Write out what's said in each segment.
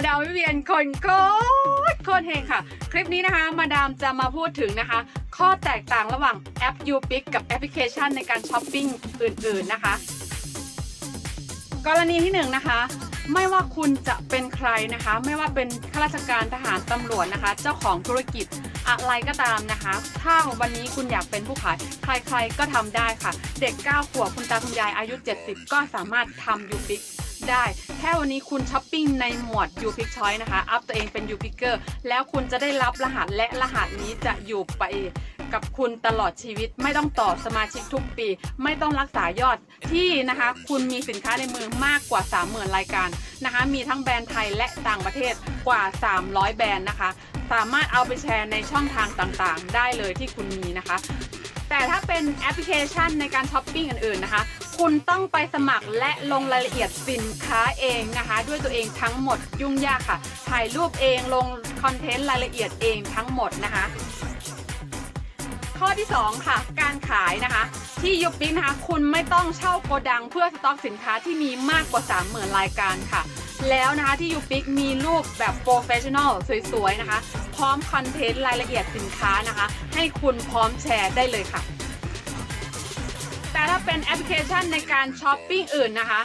มาดามวิเวียนคนโคตรโคตรเฮงค่ะ คลิปนี้นะคะ มาดามจะมาพูดถึงนะคะ ข้อแตกต่างระหว่างแอป u p i c กับแอปพลิเคชันในการช้อปปิ้งอื่นๆนะคะ กรณีที่หนึ่งนะคะไม่ว่าคุณจะเป็นใครนะคะ ไม่ว่าเป็นข้าราชการทหารตำรวจนะคะ เจ้าของธุรกิจอะไรก็ตามนะคะ ถ้าวันนี้คุณอยากเป็นผู้ขาย ใครๆก็ทำได้ค่ะ เด็ก 9 ขวบคุณตาคุณยายอายุ 70 ก็สามารถทำยูปิก ได้ แค่วันนี้คุณช้อปปิ้งในหมวด u p i c Choice นะคะ อัพตัวเองเป็น u p i c เกอร์แล้วคุณจะได้รับรหัสและรหัสนี้จะอยู่ไปกับคุณตลอดชีวิตไม่ต้องต่อสมาชิกทุกปี ไม่ต้องรักษายอดที่นะคะ คุณมีสินค้าในมือมากกว่า 30,000 รายการนะคะ มีทั้งแบรนด์ไทยและต่างประเทศกว่า 300 แบรนด์นะคะ สามารถเอาไปแชร์ในช่องทางต่างๆ ได้เลยที่คุณมีนะคะ แต่ถ้าเป็นแอปพลิเคชันในการช้อปปิ้งอื่นๆนะคะ คุณต้องไปสมัครและลงรายละเอียดสินค้าเองนะคะ ด้วยตัวเองทั้งหมดยุ่งยากค่ะ ถ่ายรูปเองลงคอนเทนต์รายละเอียดเองทั้งหมดนะคะ ข้อที่ 2 ค่ะ การขายนะคะที่ยุบปิ๊กนะคะคุณไม่ต้องเช่าโกดังเพื่อสต็อกสินค้าที่มีมากกว่า 30,000 รายการค่ะ แล้วนะคะที่ยูปิกมีรูปแบบโปรเฟชชั่นอลสวยๆนะคะ พร้อมคอนเทนต์รายละเอียดสินค้านะคะ ให้คุณพร้อมแชร์ได้เลยค่ะ แต่ถ้าเป็นแอปพลิเคชันในการช้อปปิ้งอื่นนะคะ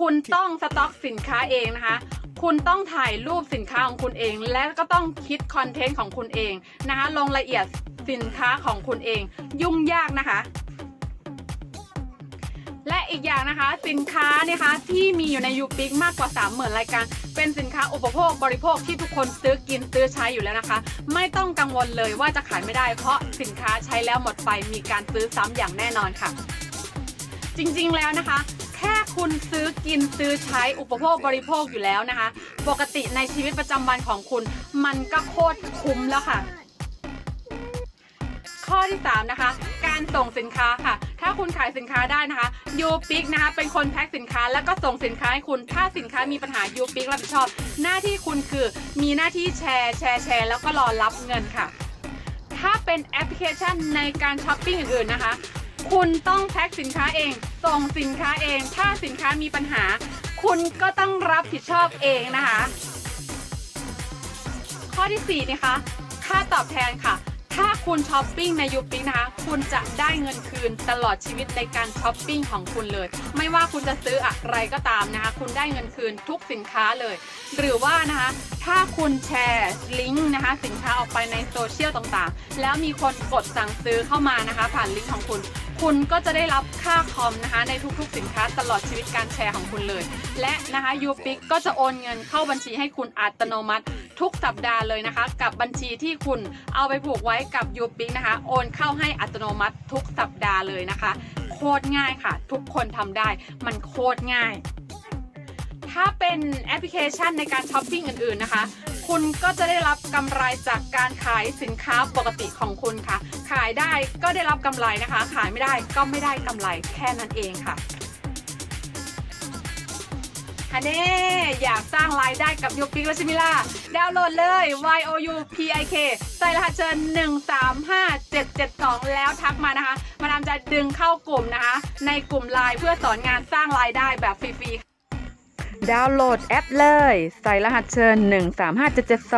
คุณต้องสต็อกสินค้าเองนะคะ คุณต้องถ่ายรูปสินค้าของคุณเอง และก็ต้องคิดคอนเทนต์ของคุณเองนะคะ ลงรายละเอียดสินค้าของคุณเอง ยุ่งยากนะคะ และอีกอย่างนะคะสินค้านะคะที่มีอยู่ในยูปิกมากกว่า 30,000 รายการ เป็นสินค้าอุปโภคบริโภคที่ทุกคนซื้อกินซื้อใช้อยู่แล้วนะคะ ไม่ต้องกังวลเลยว่าจะขายไม่ได้ เพราะสินค้าใช้แล้วหมดไปมีการซื้อซ้ำอย่างแน่นอนค่ะ จริงๆแล้วนะคะ แค่คุณซื้อกินซื้อใช้อุปโภคบริโภคอยู่แล้วนะคะ ปกติในชีวิตประจำวันของคุณ มันก็โคตรคุ้มแล้วค่ะ ข้อที่ 3 นะคะ การส่งสินค้าค่ะ ถ้าคุณขายสินค้าได้นะคะยูปิกนะคะเป็นคนแพ็คสินค้าแล้วก็ส่งสินค้าให้คุณ ถ้าสินค้ามีปัญหายูปิกรับผิดชอบ หน้าที่คุณคือมีหน้าที่แชร์แชร์แชร์แล้วก็รอรับเงินค่ะ ถ้าเป็นแอปพลิเคชันในการช้อปปิ้งอื่นๆนะคะ คุณต้องแพ็คสินค้าเอง ส่งสินค้าเอง ถ้าสินค้ามีปัญหา คุณก็ต้องรับผิดชอบเองนะคะ ข้อที่4นะคะค่าตอบแทนค่ะ คุณช้อปปิ้งในยูปิกนะคะคุณจะได้เงินคืนตลอดชีวิตในการช้อปปิ้งของคุณเลย ไม่ว่าคุณจะซื้ออะไรก็ตามนะคะคุณได้เงินคืนทุกสินค้าเลย หรือว่านะคะถ้าคุณแชร์ลิงก์นะคะสินค้าออกไปในโซเชียลต่างๆ แล้วมีคนกดสั่งซื้อเข้ามานะคะผ่านลิงก์ของคุณ คุณก็จะได้รับค่าคอมนะคะในทุกๆ สินค้าตลอดชีวิตการแชร์ของคุณเลย และนะคะยูปิกก็จะโอนเงินเข้าบัญชีให้คุณอัตโนมัติ ทุกสัปดาห์เลยนะคะ กับบัญชีที่คุณเอาไปผูกไว้กับยูปิกนะคะ โอนเข้าให้อัตโนมัติทุกสัปดาห์เลยนะคะ โคตรง่ายค่ะ ทุกคนทำได้ มันโคตรง่าย ถ้าเป็นแอปพลิเคชันในการช้อปปิ้งอื่น ๆนะคะคุณก็จะได้รับกำไรจากการขายสินค้าปกติของคุณค่ะ ขายได้ก็ได้รับกำไรนะคะ ขายไม่ได้ก็ไม่ได้กำไรแค่นั้นเองค่ะ ฮันนี่อยากสร้างรายได้กับยูพิกแล้วใช่ไหมล่ะ ดาวน์โหลดเลย y o u p i k ใส่รหัสเชิญ135772 แล้วทักมานะคะ มาดามจะดึงเข้ากลุ่มนะคะ ในกลุ่มไลน์เพื่อสอนงานสร้างรายได้แบบฟรีๆ ดาวน์โหลดแอปเลย ใส่รหัสเชิญ 135772